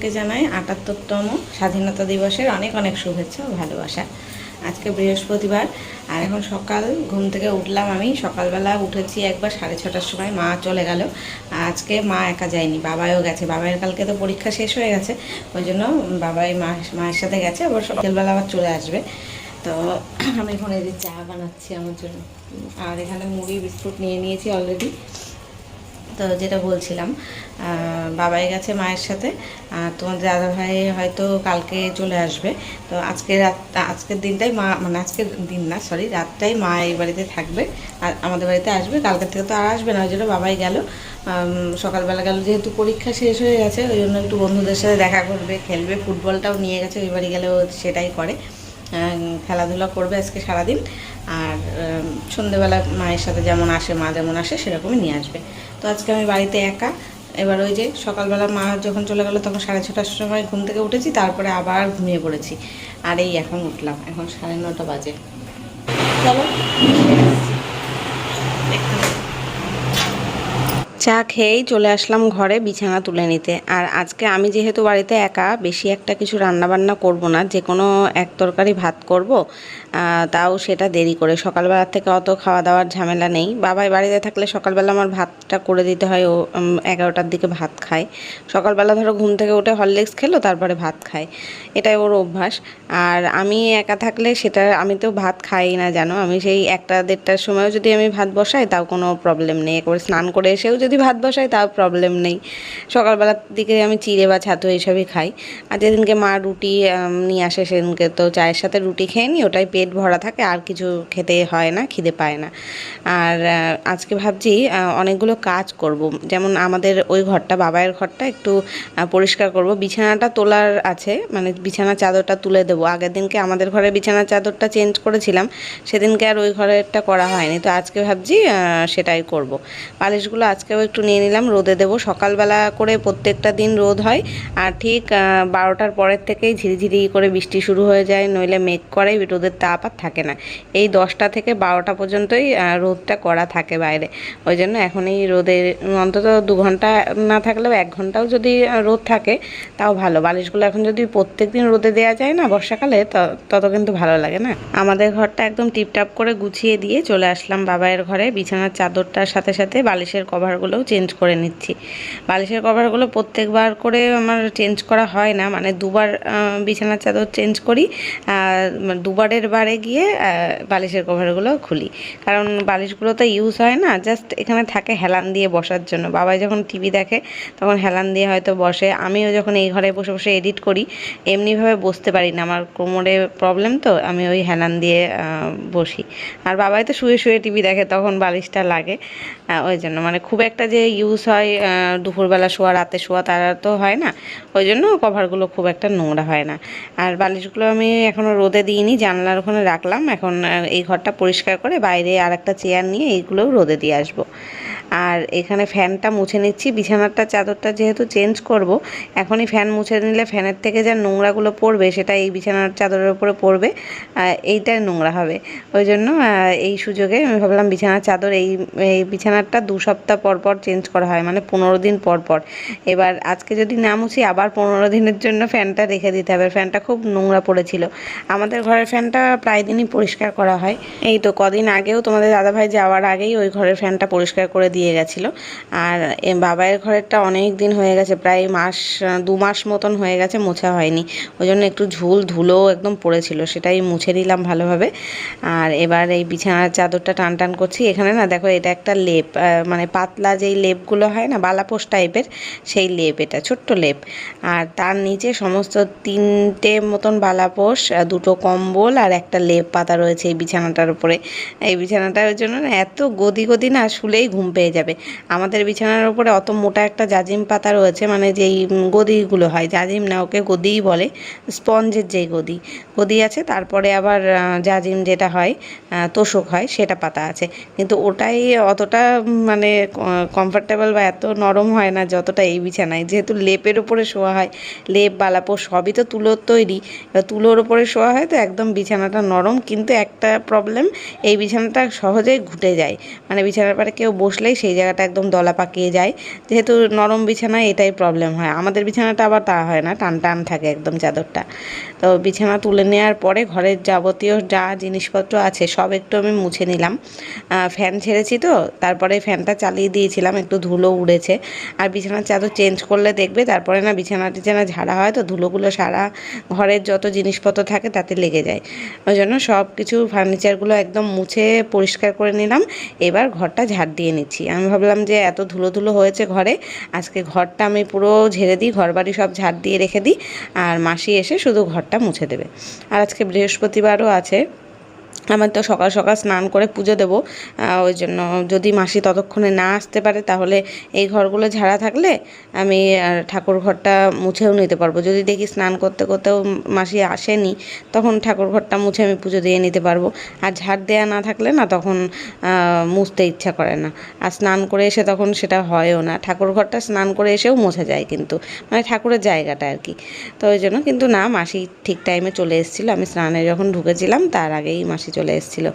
সকলকে জানাই আটাত্তরতম স্বাধীনতা দিবসের অনেক অনেক শুভেচ্ছা ও ভালোবাসা। আজকে বৃহস্পতিবার, আর এখন সকাল, ঘুম থেকে উঠলাম আমি। সকালবেলা উঠেছি একবার, সাড়ে ছটার সময় মা চলে গেল। আজকে মা একা যায়নি বাবাও গেছে। বাবাইয়ের কালকে তো পরীক্ষা শেষ হয়ে গেছে, ওই জন্য বাবাই মা, মায়ের সাথে গেছে, আবার সকালবেলা আবার চলে আসবে। তো আমি এখন এই যে চা বানাচ্ছি আমার জন্য। আর এখানে মুড়ি, বিস্কুট নিয়ে নিয়েছি অলরেডি তো যেটা বলছিলাম বাবাই গেছে মায়ের সাথে, আর তোমার দাদা ভাই হয়তো কালকে চলে আসবে। তো আজকে রাত, আজকের দিনটাই মা মানে আজকের দিন না সরি রাতটাই মা এই বাড়িতে থাকবে, আর আমাদের বাড়িতে আসবে। কালকে থেকে তো আর আসবে না, ওই জন্য বাবাই গেল। সকালবেলা গেল, যেহেতু পরীক্ষা শেষ হয়ে গেছে, ওই জন্য একটু বন্ধুদের সাথে দেখা করবে, খেলবে, ফুটবলটাও নিয়ে গেছে, ওই বাড়ি গেলেও সেটাই করে। খেলাধুলা করবে আজকে সারাদিন। আর সন্ধেবেলা মায়ের সাথে যেমন আসে, মা যেমন আসে, সেরকমই নিয়ে আসবে। তো আজকে আমি বাড়িতে একা। এবার ওই যে সকালবেলা মা যখন চলে গেলো, তখন সাড়ে ছটার সময় ঘুম থেকে উঠেছি, তারপরে আবার ঘুমিয়ে পড়েছি। আর এই এখন উঠলাম, এখন সাড়ে নটা বাজে। চলো। চা খেয়েই চলে আসলাম ঘরে বিছানা তুলে নিতে। আর আজকে আমি যেহেতু বাড়িতে একা, বেশি একটা কিছু রান্নাবান্না করব না, যে কোনো এক তরকারি ভাত করব। তাও সেটা দেরি করে। সকালবেলা থেকে অত খাওয়া দাওয়ার ঝামেলা নেই। বাবাই বাড়িতে থাকলে সকালবেলা আমার ভাতটা করে দিতে হয়। ও এগারোটার দিকে ভাত খায়। সকালবেলা ধরো ঘুম থেকে উঠে হরলিক্স খেলো, তারপরে ভাত খায়। এটাই ওর অভ্যাস। আর আমি একা থাকলে সেটা, আমি তো ভাত খাই না, জানো? আমি সেই একটা দেড়টার সময়ও যদি আমি ভাত বসাই, তাও কোনো প্রবলেম নেই। একবারে স্নান করে এসেও যদি ভাত বসাই, তাও প্রবলেম নেই। সকালবেলার দিকে আমি চিড়ে বা ছাতু এইসবই খাই। আর যেদিনকে মা রুটি নিয়ে আসে, সেদিনকে তো চায়ের সাথে রুটি খেয়ে নিই ওটাই পেট ভরা থাকে, আর কিছু খেতে হয় না, খিদে পায় না। আর আজকে ভাবছি অনেকগুলো কাজ করব। যেমন আমাদের ওই ঘরটা, বাবায়ের ঘরটা একটু পরিষ্কার করব। বিছানাটা তোলার আছে মানে বিছানা চাদরটা তুলে দেবো। আগের দিনকে আমাদের ঘরে বিছানার চাদরটা চেঞ্জ করেছিলাম, সেদিনকে আর ওই ঘরেরটা করা হয়নি। তো আজকে ভাবছি সেটাই করব। পালিশগুলো আজকেও একটু নিয়ে নিলাম, রোদে দেবো। সকালবেলা করে প্রত্যেকটা দিন রোদ হয়, আর ঠিক বারোটার পরের থেকেই ঝিরিঝিরি করে বৃষ্টি শুরু হয়ে যায়, নইলে মেঘ করে, রোদের তাপ আর থাকে না। এই দশটা থেকে বারোটা পর্যন্তই রোদটা করা থাকে বাইরে। ওই জন্য এখন এই রোদে অন্তত দু ঘণ্টা না থাকলেও এক ঘন্টাও যদি রোদ থাকে, তাও ভালো। বালিশগুলো এখন যদি প্রত্যেক দিন রোদে দেওয়া যায় না বর্ষাকালে তত কিন্তু ভালো লাগে না। আমাদের ঘরটা একদম টিপটাপ করে গুছিয়ে দিয়ে চলে আসলাম বাবাইয়ের ঘরে। বিছানার চাদরটার সাথে সাথে বালিশের কভারগুলোও চেঞ্জ করে নিচ্ছি। বালিশের কভারগুলো প্রত্যেকবার করে আমার চেঞ্জ করা হয় না। মানে দুবার বিছানার চাদর চেঞ্জ করি দুবারের বারে গিয়ে বালিশের কভারগুলো খুলি। কারণ বালিশগুলো তো ইউজ হয় না জাস্ট এখানে থাকে হেলান দিয়ে বসার জন্য। বাবাই যখন টিভি দেখে, তখন হেলান দিয়ে হয়তো বসে। আমিও যখন এই ঘরে বসে বসে এডিট করি, এমনিভাবে বসতে পারি না। আমার কোমরে প্রবলেম তো, আমি ওই হেলান দিয়ে বসি। আর বাবাই তো শুয়ে শুয়ে টিভি দেখে, তখন বালিশটা লাগে। ওই জন্য। মানে খুব একটা যে ইউজ হয় দুপুরবেলা শোয়া, রাতে শোয়া, তারা তো হয় না। ওই জন্য কভারগুলো খুব একটা নোংরা হয় না। আর বালিশগুলো আমি এখনও রোদে দিইনি, জানলার রাখলাম। এখন এই ঘরটা পরিষ্কার করে বাইরে আর একটা চেয়ার নিয়ে এইগুলোও রোদে দিয়ে আসব। আর এখানে ফ্যানটা মুছে নিচ্ছি। বিছানাটা, চাদরটা যেহেতু চেঞ্জ করব, এখনই ফ্যান মুছে নিলে ফ্যানের থেকে যা নোংরাগুলো পড়বে সেটা এই বিছানার চাদরের উপরে পড়বে এইটাই নোংরা হবে। ওই জন্য এই সুযোগে আমি ভাবলাম বিছানার চাদর এই এই বিছানাটা দু সপ্তাহ পর পর চেঞ্জ করা হয় মানে পনেরো দিন পর পর। এবার আজকে যদি না মুছি, আবার পনেরো দিনের জন্য ফ্যানটা রেখে দিতে হবে। ফ্যানটা খুব নোংরা পড়েছিল। আমাদের ঘরের ফ্যানটা প্রায় দিনই পরিষ্কার করা হয়। এই তো কদিন আগেও তোমাদের দাদাভাই যাওয়ার আগেই ওই ঘরের ফ্যানটা পরিষ্কার করে দিয়ে গেছিল। আর বাবাইয়ের ঘরেরটা অনেক দিন হয়ে গেছে, প্রায় মাস, দু মাস মতন হয়ে গেছে, মোছা হয়নি। ওই জন্য একটু ঝুল ধুলো একদম পড়েছিল, সেটাই মুছে নিলাম ভালোভাবে। আর এবার এই বিছানার চাদরটা টান টান করছি। এখানে না দেখো, এটা একটা লেপ মানে পাতলা যেই লেপগুলো হয় না বালাপোষ টাইপের, সেই লেপ এটা, ছোট্ট লেপ। আর তার নিচে সমস্ত তিনটে মতন বালাপোষ দুটো কম্বল আর একটা লেপ পাতা রয়েছে এই বিছানাটার উপরে। এই বিছানাটার জন্য না এত গদি গদি না শুলেই ঘুম পেয়ে যাবে। আমাদের বিছানার উপরে অত মোটা একটা জাজিম পাতা রয়েছে মানে যেই গদিগুলো হয়, জাজিম না ওকে গদিই বলে, স্পঞ্জের যেই গদি। গদি আছে, তারপরে আবার জাজিম যেটা হয় তোষক হয়, সেটা পাতা আছে। কিন্তু ওটাই অতটা মানে কমফোর্টেবল বা এত নরম হয় না যতটা এই বিছানায়। যেহেতু লেপের উপরে শোয়া হয়, লেপ বালাপো সবই তো তুলোর তৈরি। এবার তুলোর উপরে শোয়া হয় তো একদম বিছানাটা নরম, কিন্তু একটা প্রবলেম এই বিছানাটা সহজেই ঘুটে যায়। মানে বিছানার পাড়ে কেউ বসলেই সেই জায়গাটা একদম দলা পাকিয়ে যায়। যেহেতু নরম বিছানায় এটাই প্রবলেম হয়। আমাদের বিছানাটা আবার তা হয় না টান টান থাকে একদম চাদরটা। তো বিছানা তুলে নেওয়ার পরে ঘরের যাবতীয় যা জিনিসপত্র আছে সব একটু আমি মুছে নিলাম। ফ্যান ছেড়েছি তো, তারপরে ফ্যানটা চালিয়ে দিয়েছিলাম, একটু ধুলো উড়েছে। আর বিছানার চাদর চেঞ্জ করলে দেখবে তারপরে না বিছানা টিছানা ঝাড়া হয় তো ধুলোগুলো সারা ঘরের যত জিনিসপত্র থাকে তাতে লেগে যায়। ওই জন্য সব কিছু ফার্নিচারগুলো একদম মুছে পরিষ্কার করে নিলাম। এবার ঘরটা ঝাড় দিয়ে নিচ্ছি। আমি ভাবলাম যে এত ধুলো ধুলো হয়েছে ঘরে, আজকে ঘরটা আমি পুরো ঝেড়ে দিই ঘর বাড়ি সব ঝাড় দিয়ে রেখে দিই, আর মাসি এসে শুধু ঘরটা মুছে দেবে। আর আজকে বৃহস্পতিবারও আছে। আমার তো সকাল সকাল স্নান করে পুজো দেবো। ওই জন্য যদি মাসি ততক্ষণে না আসতে পারে, তাহলে এই ঘরগুলো ঝাড়া থাকলে আমি ঠাকুর ঘরটা মুছেও নিতে পারব। যদি দেখি স্নান করতে করতেও মাসি আসেনি, তখন ঠাকুর ঘরটা মুছে আমি পুজো দিয়ে নিতে পারব। আর ঝাড় দেওয়া না থাকলে না তখন মুছতে ইচ্ছা করে না। আর স্নান করে এসে তখন সেটা হয়ও না। ঠাকুর ঘরটা স্নান করে এসেও মোছা যায় কিন্তু মানে ঠাকুরের জায়গাটা আর কি। তো ওই জন্য কিন্তু না, মাসি ঠিক টাইমে চলে এসেছিল। আমি স্নানে যখন ঢুকেছিলাম, তার আগেই মাসি চলে এসেছিল।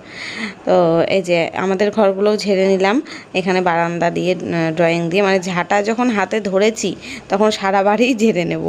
তো এই যে আমাদের ঘরগুলোও ঝেড়ে নিলাম। এখানে বারান্দা দিয়ে ড্রয়িং দিয়ে মানে ঝাঁটা যখন হাতে ধরেছি, তখন সারা বাড়ি ঝেড়ে নেব।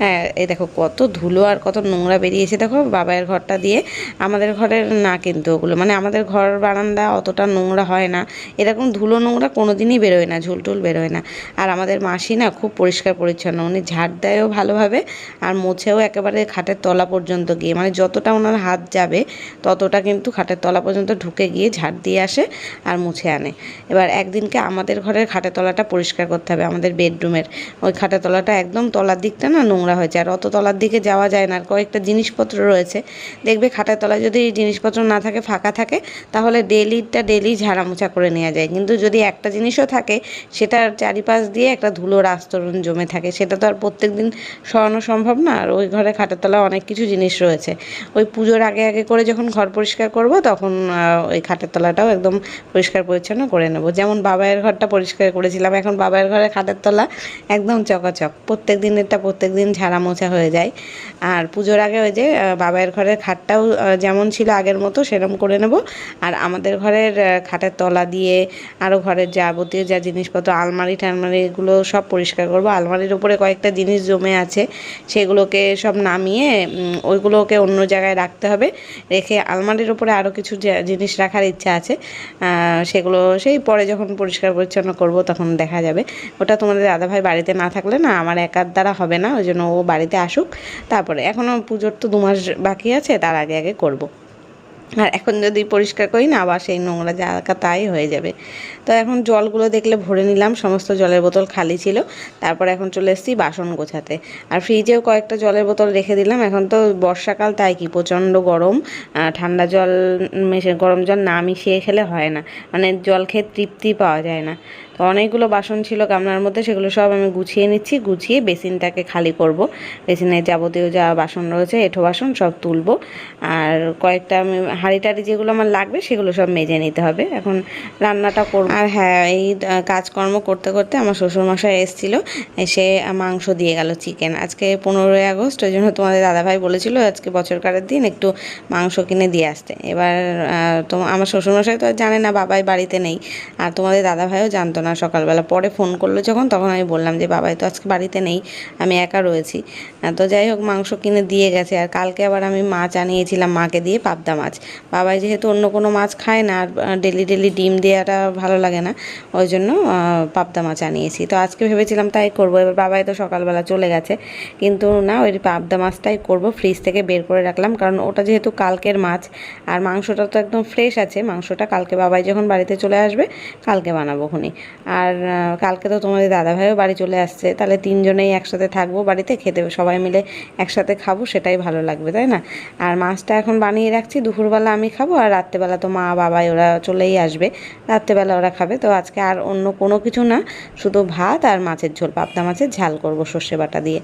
হ্যাঁ এই দেখো কত ধুলো আর কত নোংরা বেরিয়েছে। দেখো বাবাইয়ের ঘরটা দিয়ে আমাদের ঘরের না কিন্তু ওগুলো। মানে আমাদের ঘর বারান্দা অতটা নোংরা হয় না। এরকম ধুলো নোংরা কোনো দিনই বেরোয় না, ঝুলটুল বেরোয় না। আর আমাদের মাসি না খুব পরিষ্কার পরিচ্ছন্ন। উনি ঝাড় দেয়ও ভালোভাবে আর মোছেও একেবারে খাটের তলা পর্যন্ত গিয়ে। মানে যতটা ওনার হাত যাবে, ততটা কিন্তু খাটের তলা পর্যন্ত ঢুকে গিয়ে ঝাড় দিয়ে আসে আর মুছে আনে। এবার একদিনকে আমাদের ঘরের খাটের তলাটা পরিষ্কার করতে হবে, আমাদের বেডরুমের। ওই খাটের তলাটা একদম তলার দিকটা না নোংরা হয়েছে, আর অত তলার দিকে যাওয়া যায় না, আর কয়েকটা জিনিসপত্র রয়েছে। দেখবে খাটের তলায় যদি জিনিসপত্র না থাকে, ফাঁকা থাকে, তাহলে ডেলিটা ডেলি ঝাড়া মোছা করে নেওয়া যায়। কিন্তু যদি একটা জিনিসও থাকে, সেটার চারিপাশ দিয়ে একটা ধুলোর আস্তরণ জমে থাকে। সেটা তো আর প্রত্যেক দিন সরানো সম্ভব না, আর ওই ঘরে খাটের তলায় অনেক কিছু জিনিস রয়েছে। ওই পুজোর আগে আগে করে যখন ঘর পরিষ্কার করব তখন ওই খাটের তলাটাও একদম পরিষ্কার পরিচ্ছন্ন করে নেব। যেমন বাবাইয়ের ঘরটা পরিষ্কার করেছিলাম এখন বাবাইয়ের ঘরে খাটের তলা একদম চকাচক। প্রত্যেক দিনেরটা প্রত্যেক দিন ঝাড়া মোছা হয়ে যায়। আর পুজোর আগে ওই যে আহ, বাবাইয়ের ঘরের খাটটাও যেমন ছিল আগের মতো সেরকম করে নেব। আর আমাদের ঘরের খাটের তলা দিয়ে আরও ঘরের যাবতীয় যা জিনিসপত্র আলমারি টালমারি এগুলো সব পরিষ্কার করব। আলমারির উপরে কয়েকটা জিনিস জমে আছে সেগুলোকে সব নামিয়ে ওইগুলোকে অন্য জায়গায় রাখতে হবে। রেখে আলমারির উপরে আরও কিছু জিনিস রাখার ইচ্ছা আছে সেগুলো সেই পরে যখন পরিষ্কার পরিচ্ছন্ন করব তখন দেখা যাবে ওটা তোমাদের দাদাভাই বাড়িতে না থাকলে না আমার একার দ্বারা হবে না, ওই জন্য ও বাড়িতে আসুক তারপরে এখনও পুজোর তো দু মাস বাকি আছে, তার আগে আগে করব। আর এখন যদি পরিষ্কার করি না, আবার সেই নোংরা জায়গা তাই হয়ে যাবে। তো এখন জলগুলো দেখলে ভরে নিলাম, সমস্ত জলের বোতল খালি ছিল। তারপর এখন চলে এসেছি বাসন গোছাতে। আর ফ্রিজেও কয়েকটা জলের বোতল রেখে দিলাম। এখন তো বর্ষাকাল, তাই কি প্রচণ্ড গরম। ঠান্ডা জল, মিশে গরম জল না মিশিয়ে খেলে হয় না। মানে জল খেয়ে তৃপ্তি পাওয়া যায় না। অনেকগুলো বাসন ছিল গামলার মধ্যে, সেগুলো সব আমি গুছিয়ে নিচ্ছি। গুছিয়ে বেসিনটাকে খালি করব। বেসিনে যাবতীয় যা বাসন রয়েছে, এঁঠো বাসন সব তুলবো। আর কয়েকটা আমি হাঁড়ি টাড়ি যেগুলো আমার লাগবে, সেগুলো সব মেজে নিতে হবে। এখন রান্নাটা করব। আর হ্যাঁ এই কাজকর্ম করতে করতে আমার শ্বশুরমশাই এসেছিল, এসে মাংস দিয়ে গেল চিকেন। আজকে পনেরোই আগস্ট, ওই জন্য তোমাদের দাদাভাই বলেছিল, আজকে বছরকারের দিন একটু মাংস কিনে দিয়ে আসতে। এবার তো আমার শ্বশুরমশাই তো জানে না, বাবাই বাড়িতে নেই। আর তোমাদের দাদাভাইও জানতো না সকালবেলা। পরে ফোন করল যখন, তখন আমি বললাম যে, বাবাই তো আজকে বাড়িতে নেই, আমি একা রয়েছি। তো যাই হোক, মাংস কিনে দিয়ে গেছে। আর কালকে আবার আমি মাছ আনিয়েছিলাম মাকে দিয়ে, পাবদা মাছ। বাবাই যেহেতু অন্য কোনো মাছ খায় না, আর ডেলি ডেলি ডিম দেওয়াটা ভালো লাগে না, ওই জন্য পাবদা মাছ আনিয়েছি। তো আজকে ভেবেছিলাম তাই করব, এবার বাবাই তো সকালবেলা চলে গেছে। কিন্তু না, ওই পাবদা মাছটাই করব ফ্রিজ থেকে বের করে রাখলাম, কারণ ওটা যেহেতু কালকের মাছ, আর মাংসটা তো একদম ফ্রেশ আছে, মাংসটা কালকে বাবাই যখন বাড়িতে চলে আসবে, কালকে বানাবো খুনি। আর কালকে তো তোমাদের দাদাভাইও বাড়ি চলে আসছে, তাহলে তিনজনেই একসাথে থাকব বাড়িতে, খেতে সবাই মিলে একসাথে খাব, সেটাই ভালো লাগবে, তাই না? আর মাছটা এখন বানিয়ে রাখছি, দুপুরবেলা আমি খাব, আর রাত্রেবেলা তো মা, বাবাই ওরা চলেই আসবে, রাত্রেবেলা ওরা খাবে, তো আজকে আর অন্য কোনো কিছু না, শুধু ভাত আর মাছের ঝোল, পাবদা মাছের ঝাল করব সর্ষে বাটা দিয়ে।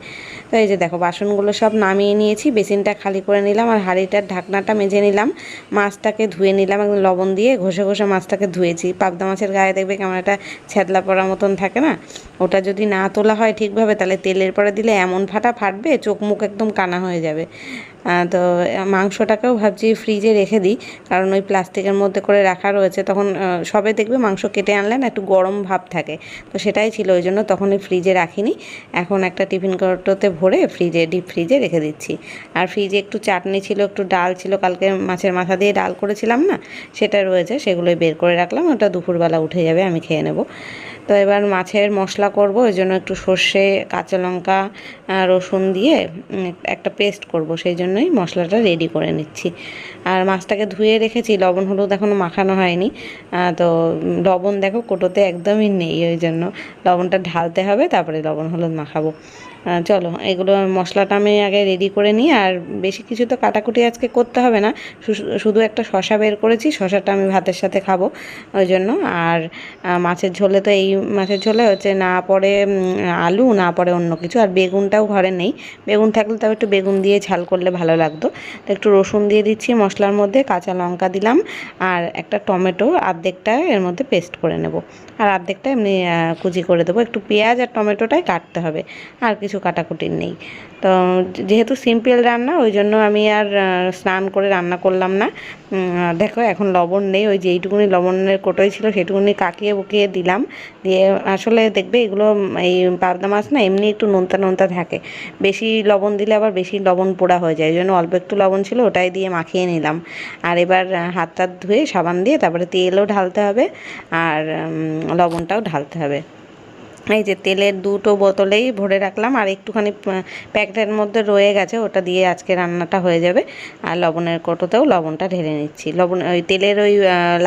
তো এই যে দেখো, বাসনগুলো সব নামিয়ে নিয়েছি, বেসিনটা খালি করে নিলাম, আর হাঁড়িটার ঢাকনাটা মেজে নিলাম, মাছটাকে ধুয়ে নিলাম, একদম লবণ দিয়ে ঘষে ঘষে মাছটাকে ধুয়েছি, পাবদা মাছের গায়ে দেখবে কেমন একটা ছ্যাদলা পড়ার মতন থাকে না? ওটা যদি না তোলা হয় ঠিকভাবে, তাহলে তেলের পরে দিলে এমন ফাটা ফাটবে, চোখ মুখ একদম কানা হয়ে যাবে। তো মাংসটাকেও ভাবছি ফ্রিজে রেখে দিই, কারণ ওই প্লাস্টিকের মধ্যে করে রাখা রয়েছে, তখন সবে দেখবে মাংস কেটে আনলে না একটু গরম ভাব থাকে। তো সেটাই ছিল, ওই জন্য তখন ওই ফ্রিজে রাখিনি। এখন একটা টিফিন কৌটোতে ভরে ফ্রিজে ডিপ ফ্রিজে রেখে দিচ্ছি। আর ফ্রিজে একটু চাটনি ছিল, একটু ডাল ছিল, কালকে মাছের মাথা দিয়ে ডাল করেছিলাম না, সেটা রয়েছে, সেগুলোই বের করে রাখলাম, ওটা দুপুরবেলা উঠে যাবে, আমি খেয়ে নেব। তো এবার মাছের মশলা করব, ওই জন্য একটু সর্ষে, কাঁচা লঙ্কা রসুন দিয়ে একটা পেস্ট করব, সেই জন্যই মশলাটা রেডি করে নিচ্ছি। আর মাছটাকে ধুয়ে রেখেছি, লবণ, হলুদ এখনও মাখানো হয়নি। তো লবণ দেখো কোটোতে একদমই নেই, ওই জন্য লবণটা ঢালতে হবে, তারপরে লবণ, হলুদ মাখাবো। চলো, এগুলো মশলাটা আমি আগে রেডি করে নিই, আর বেশি কিছু তো কাটাকুটি আজকে করতে হবে না। শুধু একটা শশা বের করেছি শশাটা আমি ভাতের সাথে খাব ওই জন্য। আর মাছের ঝোলে তো এই মাছের ঝোলে হচ্ছে না পরে আলু, না পরে অন্য কিছু। আর বেগুনটাও ঘরে নেই। বেগুন থাকলে তবে একটু বেগুন দিয়ে ঝাল করলে ভালো লাগতো। তো একটু রসুন দিয়ে দিচ্ছি মশলার মধ্যে, কাঁচা লঙ্কা দিলাম। আর একটা টমেটো অর্ধেকটা এর মধ্যে পেস্ট করে নেব। আর অর্ধেকটা এমনি কুচি করে দেবো। একটু পেঁয়াজ আর টমেটোটাই কাটতে হবে। আর কিছু কাটাকুটির নেই। তো যেহেতু সিম্পল রান্না, ওই জন্য আমি আর স্নান করে রান্না করলাম না। দেখো এখন লবণ নেই, ওই যে এইটুকুনি লবণের কোটোই ছিল, সেটুকুনি কাকিয়ে বুকিয়ে দিলাম। দিয়ে আসলে দেখবে এগুলো, এই পাবদা মাছ না এমনি একটু নোনতা নোনতা থাকে। বেশি লবণ দিলে আবার বেশি লবণ পোড়া হয়ে যায় ওই জন্য অল্প একটু লবণ ছিল, ওটাই দিয়ে মাখিয়ে নিলাম। আর এবার হাত টাত ধুয়ে সাবান দিয়ে তারপরে তেলও ঢালতে হবে, আর লবণটাও ঢালতে হবে। এই যে তেলের দুটো বোতলেই ভরে রাখলাম আর একটুখানি প্যাকেটের মধ্যে রয়ে গেছে, ওটা দিয়ে আজকে রান্নাটা হয়ে যাবে। আর লবণের কোটোতেও লবণটা ঢেলে নিচ্ছি। লবণ, ওই তেলের ওই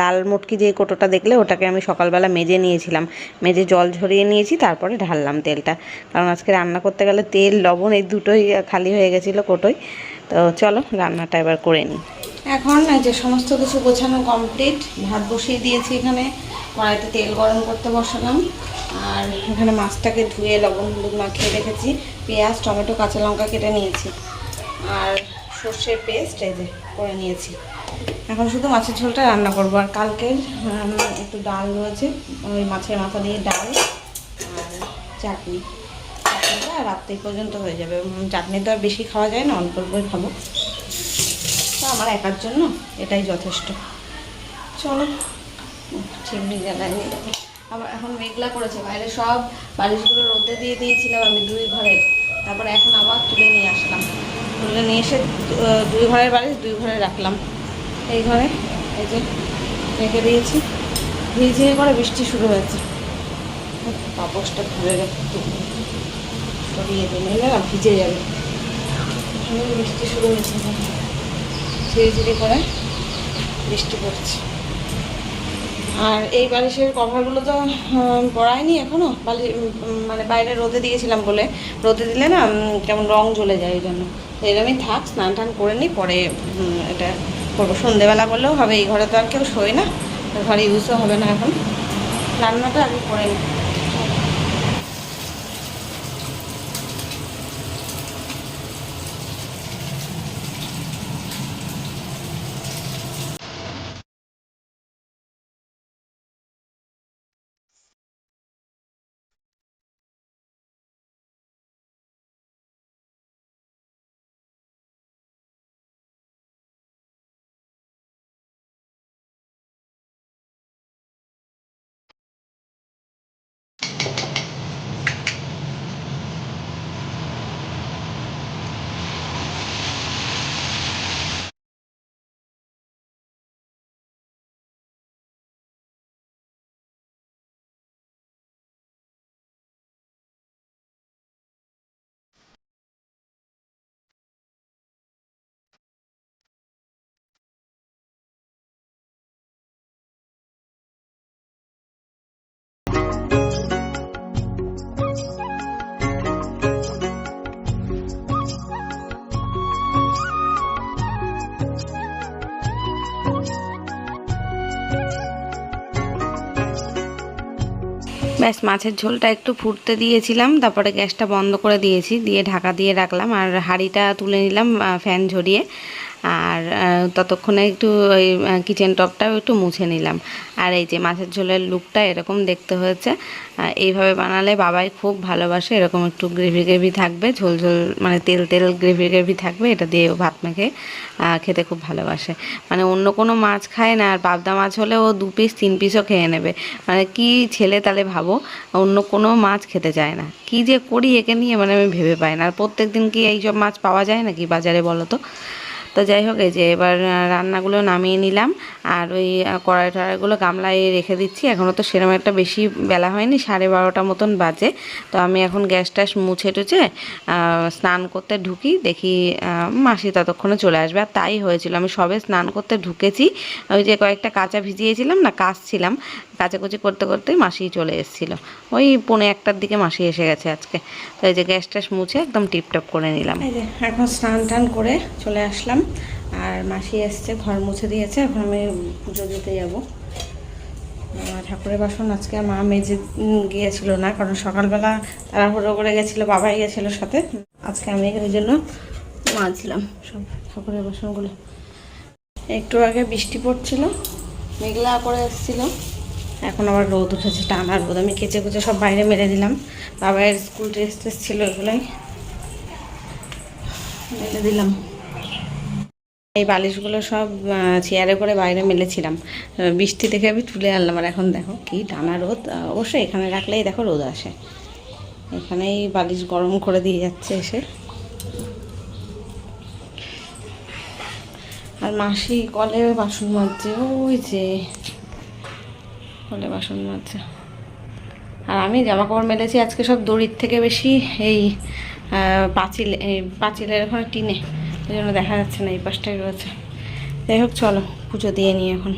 লাল মুটকি যে কোটোটা দেখলে, ওটাকে আমি সকালবেলা মেজে নিয়েছিলাম। মেজে জল ঝরিয়ে নিয়েছি, তারপরে ঢাললাম তেলটা। কারণ আজকে রান্না করতে গেলে তেল, লবণ এই দুটোই খালি হয়ে গেছিল কোটোই। তো চলো, রান্নাটা এবার করে নিই। এখন যে সমস্ত কিছু গোছানো কমপ্লিট ভাত বসিয়ে দিয়েছি এখানে। কড়াইতে তেল গরম করতে বসালাম। আর এখানে মাছটাকে ধুয়ে লবণ হলুদ মাখিয়ে রেখেছি। পেঁয়াজ, টমেটো, কাঁচা লঙ্কা কেটে নিয়েছি। আর সর্ষের পেস্ট এই যে করে নিয়েছি। এখন শুধু মাছের ঝোলটা রান্না করব। আর কালকের একটু ডাল রয়েছে, ওই মাছের মাথা দিয়ে ডাল আর চাটনি। চাটনিটা রাত্রি পর্যন্ত হয়ে যাবে। চাটনি তো আর বেশি খাওয়া যায় না, অল্প অল্পই খাব। তো আমার একার জন্য এটাই যথেষ্ট। চলো। চিমনি জ্বালায় আবার এখন মেঘলা করেছে বাইরে সব বালিশগুলো রোদে দিয়ে দিয়েছিলাম আমি দুই ঘরের তারপরে এখন আবার তুলে নিয়ে আসলাম। তুলে নিয়ে এসে দুই ঘরের বালিশ দুই ঘরে রাখলাম। এই ঘরে এই যে রেখে দিয়েছি। ধীরে করে বৃষ্টি শুরু হয়েছে। উফ, পাপোশটা ধরে রেখে সরিয়ে দিই নইলে না ভিজে যাবে। বৃষ্টি শুরু হয়েছে। ধীরে করে বৃষ্টি পড়ছে। আর এই বালিশের কভারগুলো তো পড়ায়নি এখনও এখনও। বালি মানে বাইরে রোদে দিয়েছিলাম বলে। রোদে দিলে না কেমন রং জ্বলে যায় এই জন্য। এরকমই থাক, স্নান টান করে নিই, পরে এটা করব। সন্ধেবেলা করলেও হবে, এই ঘরে তো আর কেউ শোয় না। ঘরে ইউজও হবে না এখন। রান্নাটা আগে করে নিই। ব্যাস, মাছের ঝোলটা একটু ফুটতে দিয়েছিলাম, তারপরে গ্যাসটা বন্ধ করে দিয়েছি, দিয়ে ঢাকা দিয়ে রাখলাম, আর হাঁড়িটা তুলে নিলাম ফ্যান ঝরিয়ে। আর ততক্ষণে একটু ওই কিচেন টপটাও একটু মুছে নিলাম। আর এই যে মাছের ঝোলের লুকটা এরকম দেখতে হয়েছে। এইভাবে বানালে বাবাই খুব ভালোবাসে, এরকম একটু গ্রেভি গ্রেভি থাকবে, ঝোল ঝোল মানে তেল তেল গ্রেভি গ্রেভি থাকবে, এটা দিয়ে ভাত মেখে খেতে খুব ভালোবাসে। মানে অন্য কোনো মাছ খায় না, আর পাবদা মাছ হলে ও দু পিস তিন পিসও খেয়ে নেবে। মানে কি ছেলে তাহলে ভাবো, অন্য কোনো মাছ খেতে চায় না। কি যে করি একে নিয়ে মানে আমি ভেবে পাই না। আর প্রত্যেক দিন কি এইসব মাছ পাওয়া যায় নাকি বাজারে বলো তো? তো যাই হোক, এই যে এবার রান্নাগুলো নামিয়ে নিলাম। আর ওই কড়াই টড়াইগুলো গামলায় রেখে দিচ্ছি। এখনও তো সেরকম একটা বেশি বেলা হয়নি, সাড়ে বারোটা মতন বাজে। তো আমি এখন গ্যাস ট্যাস মুছে টুছে স্নান করতে ঢুকি। দেখি মাসি ততক্ষণে চলে আসবে। আর তাই হয়েছিল, আমি সবে স্নান করতে ঢুকেছি। ওই যে কয়েকটা কাঁচা ভিজিয়েছিলাম না, কাচছিলাম। কাচাকুচি করতে করতেই মাসি চলে এসেছিল। ওই পৌনে একটার দিকে মাসি এসে গেছে আজকে। তো এই যে গ্যাস ট্যাস মুছে একদম টিপটপ করে নিলাম। এখন স্নান টান করে চলে আসলাম। আর মাসি এসছে, ঘর মুছে দিয়েছে, এখন আমি পুজো দিতে যাব। ঠাকুরের বাসন আজকে মা মেজে গিয়েছিল না, কারণ সকালবেলা তাড়াহুড়ো করে গেছিল, বাবাই গেছিল সাথে। আজকে আমি ওই জন্য মাজলাম সব ঠাকুরের বাসনগুলো। একটু আগে বৃষ্টি পড়ছিল, মেঘলা করে এসেছিল। এখন আবার রোদ উঠেছে, টানা রোদ। আমি কেচে কুচে সব বাইরে মেরে দিলাম। বাবার স্কুল ড্রেস ট্রেস ছিল এগুলোই। মেরে দিলাম। এই বালিশগুলো সব চেয়ারে করে বাইরে মেলেছিলাম। বৃষ্টি দেখে আমি তুলে আনলাম আর এখন দেখো কি টানা রোদ। অবশ্যই এখানে রাখলেই দেখো রোদ আসে। এখানেই বালিশ গরম করে দিয়ে যাচ্ছে এসে। আর মাসি কলে বাসন মাজছে, ওই যে কলে বাসন মাজছে। আর আমি জামা কাপড় মেলেছি, আজকে সব দড়ির থেকে বেশি এই পাঁচিল পাঁচিলের ওখানে টিনে। ওই জন্য দেখা যাচ্ছে না, এই পাশটাই রয়েছে। যাই হোক, চলো, পুজো দিয়ে নিই এখন।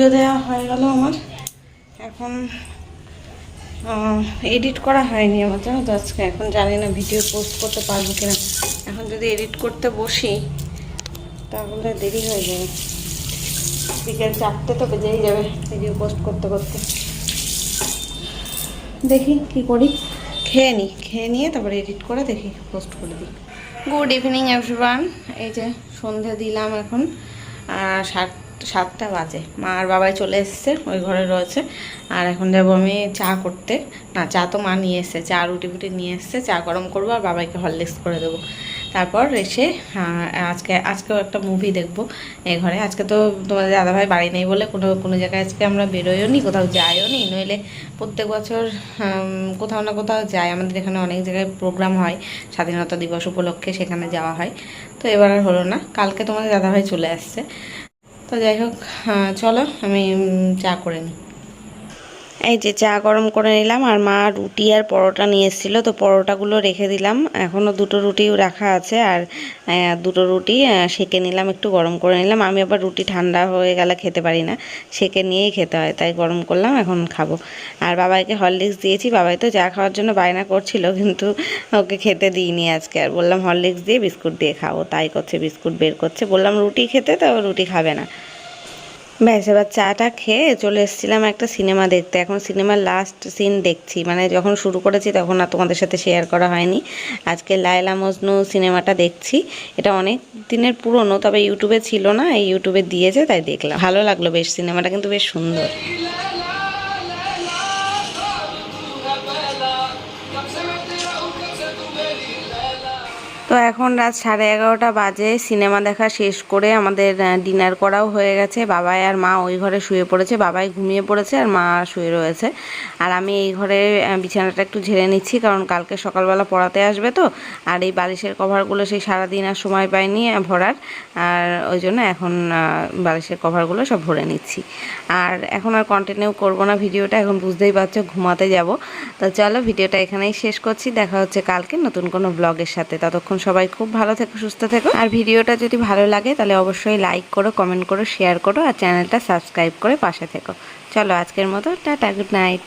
পুজো দেওয়া হয়ে গেল আমার। এখন এডিট করা হয়নি আমার, জানো তো আজকে। এখন জানি না ভিডিও পোস্ট করতে পারব কিনা। এখন যদি এডিট করতে বসি, তাহলে দেরি হয়ে যাবে। বিকেল চারটে তো বেজেই যাবে ভিডিও পোস্ট করতে করতে। দেখি কি করি। খেয়ে নিই খেয়ে নিয়ে তারপরে এডিট করে দেখি পোস্ট করে দিই। গুড ইভিনিং এভরিওয়ান এই যে সন্ধে দিলাম এখন। আর সাত সাতটা বাজে। মা আর বাবাই চলে এসছে, ওই ঘরে রয়েছে। আর এখন যাব আমি চা করতে। না, চা তো মা নিয়ে এসছে, চা, রুটি ফুটি নিয়ে এসছে, চা গরম করব আর বাবাইকে হরলিক্স করে দেবো। তারপর এসে আজকে, আজকেও একটা মুভি দেখব এই ঘরে। আজকে তো তোমাদের দাদাভাই বাড়ি নেই বলে কোনো কোনো জায়গায় আজকে আমরা বেরোইও নি, কোথাও যাইও নি। নইলে প্রত্যেক বছর কোথাও না কোথাও যাই। আমাদের এখানে অনেক জায়গায় প্রোগ্রাম হয়, স্বাধীনতা দিবস উপলক্ষে সেখানে যাওয়া হয়। তো এবার আর হলো না। কালকে তোমাদের দাদাভাই চলে আসছে। তো যাই হোক আহ, চলো আমি চা করে নিই এই যে চা গরম করে নিলাম আর মা রুটি আর পরোটা নিয়ে এসেছিল, তো পরোটাগুলো রেখে দিলাম। এখনও দুটো রুটিও রাখা আছে আর দুটো রুটি সেঁকে নিলাম, একটু গরম করে নিলাম। আমি আবার রুটি ঠান্ডা হয়ে গেলে খেতে পারি না, সেঁকে নিয়েই খেতে হয়, তাই গরম করলাম, এখন খাব। আর বাবাইকে হরলিক্স দিয়েছি, বাবাই তো চা খাওয়ার জন্য বায়না করছিল, কিন্তু ওকে খেতে দিইনি আজকে। আর বললাম, হরলিক্স দিয়ে বিস্কুট দিয়ে খাব তাই করছে, বিস্কুট বের করছে। বললাম, রুটি খেতে? তো রুটি খাবে না। ব্যাস, এবার চাটা খেয়ে চলে এসেছিলাম একটা সিনেমা দেখতে। এখন সিনেমার লাস্ট সিন দেখছি। মানে যখন শুরু করেছি তখন আর তোমাদের সাথে শেয়ার করা হয়নি। আজকে লায়লা মজনু সিনেমাটা দেখছি। এটা অনেক দিনের পুরনো, তবে ইউটিউবে ছিল না। এই ইউটিউবে দিয়েছে, তাই দেখলাম। ভালো লাগল বেশ, সিনেমাটা কিন্তু বেশ সুন্দর। তো এখন রাত সাড়ে এগারোটা বাজে সিনেমা দেখা শেষ করে আমাদের ডিনার করাও হয়ে গেছে। বাবাই আর মা ওই ঘরে শুয়ে পড়েছে বাবাই ঘুমিয়ে পড়েছে আর মা শুয়ে রয়েছে। আর আমি এই ঘরে বিছানাটা একটু ঝেড়ে নিচ্ছি কারণ কালকে সকালবেলা পড়াতে আসবে তো। আর এই বালিশের কভারগুলো সেই সারাদিন আর সময় আহ, ভরার। আর ওই জন্য এখন বালিশের কভারগুলো সব ভরে নিচ্ছি। আর এখন আর কন্টিনিউ করব না ভিডিওটা এখন বুঝতেই পারছ ঘুমাতে যাব। তো চলো ভিডিওটা এখানেই শেষ করছি দেখা হচ্ছে কালকে নতুন কোনো ব্লগের সাথে। ততক্ষণ সবাই খুব ভালো থেকো, সুস্থ থেকো। আর ভিডিওটা যদি ভালো লাগে, তাহলে অবশ্যই লাইক করো কমেন্ট করো শেয়ার করো, আর চ্যানেলটা সাবস্ক্রাইব করে পাশে থেকো। চলো আজকের মতো, টাটা গুড নাইট